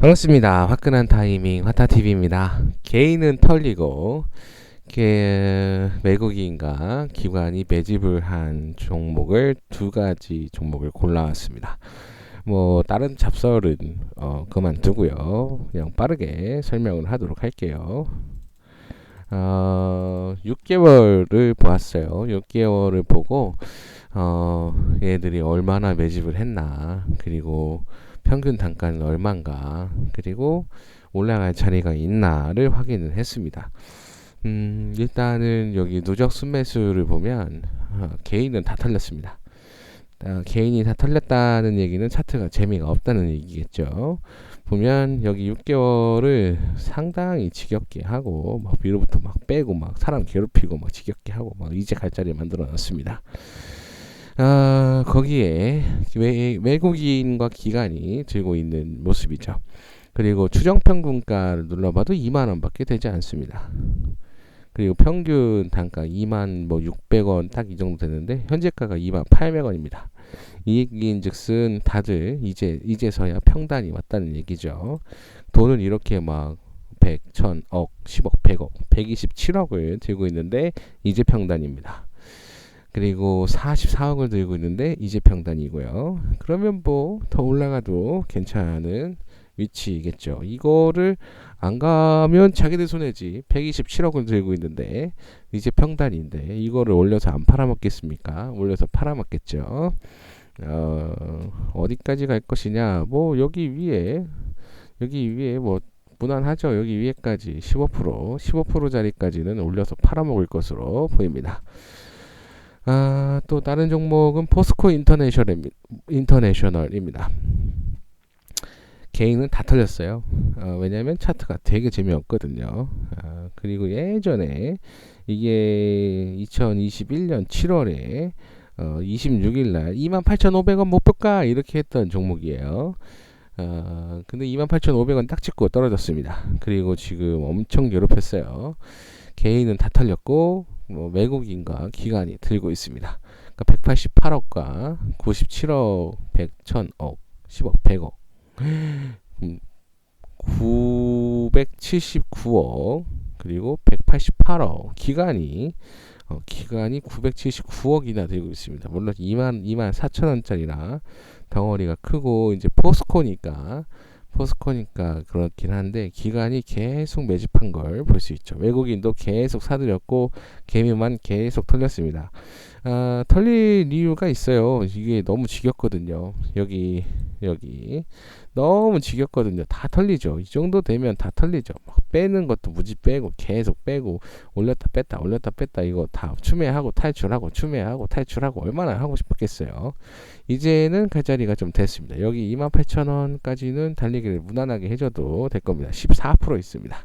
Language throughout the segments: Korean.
반갑습니다. 화끈한 타이밍 화타TV입니다. 개인은 털리고 게, 외국인과 기관이 매집을 한 종목을 두 가지 종목을 골라왔습니다. 뭐 다른 잡설은 어, 그만두고요. 그냥 빠르게 설명을 하도록 할게요. 어, 6개월을 보았어요. 6개월을 보고 어, 얘들이 얼마나 매집을 했나 그리고 평균 단가는 얼마인가 그리고 올라갈 자리가 있나를 확인을 했습니다. 음, 일단은 여기 누적 순매수를 보면 어, 개인은 다 털렸습니다. 어, 개인이 다 털렸다는 얘기는 차트가 재미가 없다는 얘기겠죠. 보면 여기 6개월을 상당히 지겹게 하고 막 위로부터 막 빼고 막 사람 괴롭히고 막 지겹게 하고 막 이제 갈 자리 만들어 놨습니다. 아, 거기에 외, 외국인과 기관이 들고 있는 모습이죠. 그리고 추정평균가를 눌러봐도 2만 원밖에 되지 않습니다. 그리고 평균 단가 2만 뭐 600원 딱 이 정도 되는데 현재가가 2만 800원입니다. 이 얘기인즉슨 다들 이제 이제서야 평단이 왔다는 얘기죠. 돈을 이렇게 막 100, 1000, 억, 10억, 100억, 127억을 들고 있는데 이제 평단입니다. 그리고 44억을 들고 있는데 이제 평단이고요. 그러면 뭐 더 올라가도 괜찮은 위치겠죠. 이거를 안 가면 자기들 손해지. 127억을 들고 있는데 이제 평단인데 이거를 올려서 안 팔아먹겠습니까? 올려서 팔아먹겠죠. 어, 어디까지 갈 것이냐? 뭐 여기 위에 여기 위에 뭐 무난하죠. 여기 위에까지 15% 15%짜리까지는 올려서 팔아먹을 것으로 보입니다. 아, 또 다른 종목은 포스코 인터내셔널 입니다. 개인은 다 털렸어요. 어, 왜냐하면 차트가 되게 재미없거든요. 아, 그리고 예전에 이게 2021년 7월에 어, 26일 날 28,500원 못 볼까 이렇게 했던 종목이에요. 어, 근데 28,500원 딱 찍고 떨어졌습니다. 그리고 지금 엄청 괴롭혔어요. 개인은 다 털렸고 뭐 외국인과 기관이 들고 있습니다. 그러니까 188억과 97억, 100, 1000억, 10억, 100억, 979억 그리고 188억 기간이 어, 기간이 979억이나 들고 있습니다. 물론 2만 2만 4천 원짜리라 덩어리가 크고 이제 포스코니까 포스코니까 그렇긴 한데 기관이 계속 매집한 걸 볼 수 있죠. 외국인도 계속 사들였고 개미만 계속 털렸습니다. 아, 털릴 이유가 있어요. 이게 너무 지겹거든요. 여기 여기 너무 지겹거든요. 다 털리죠. 이 정도 되면 다 털리죠. 막 빼는 것도 무지 빼고 계속 빼고 올렸다 뺐다 올렸다 뺐다 이거 다 추매하고 탈출하고 추매하고 탈출하고 얼마나 하고 싶었겠어요. 이제는 갈 자리가 좀 됐습니다. 여기 28,000원까지는 달리기를 무난하게 해줘도 될 겁니다. 14% 있습니다.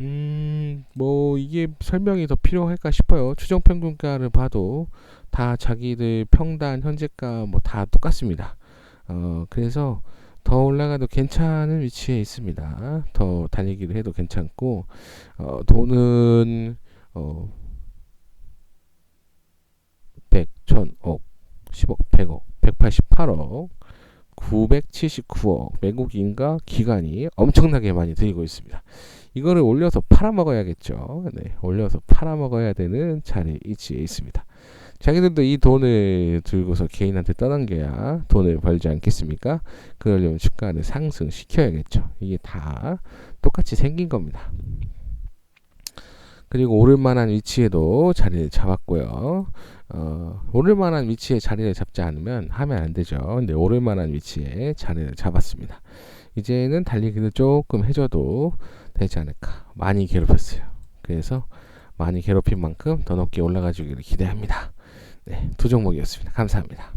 음, 뭐 이게 설명이 더 필요할까 싶어요. 추정 평균가를 봐도 다 자기들 평단 현재가 뭐 다 똑같습니다. 어, 그래서 더 올라가도 괜찮은 위치에 있습니다. 더 달리기를 해도 괜찮고 어, 돈은 어, 100, 1000억, 10억, 100억, 188억, 979억 외국인과 기관이 엄청나게 많이 들고 있습니다. 이거를 올려서 팔아먹어야겠죠. 네, 올려서 팔아먹어야 되는 자리 위치에 있습니다. 자기들도 이 돈을 들고서 개인한테 떠넘겨야 돈을 벌지 않겠습니까? 그러려면 주가를 상승시켜야겠죠. 이게 다 똑같이 생긴 겁니다. 그리고 오를 만한 위치에도 자리를 잡았고요. 어, 오를 만한 위치에 자리를 잡지 않으면 하면 안 되죠. 근데 오를 만한 위치에 자리를 잡았습니다. 이제는 달리기를 조금 해줘도 되지 않을까. 많이 괴롭혔어요. 그래서 많이 괴롭힌 만큼 더 높게 올라가주기를 기대합니다. 네, 두 종목이었습니다. 감사합니다.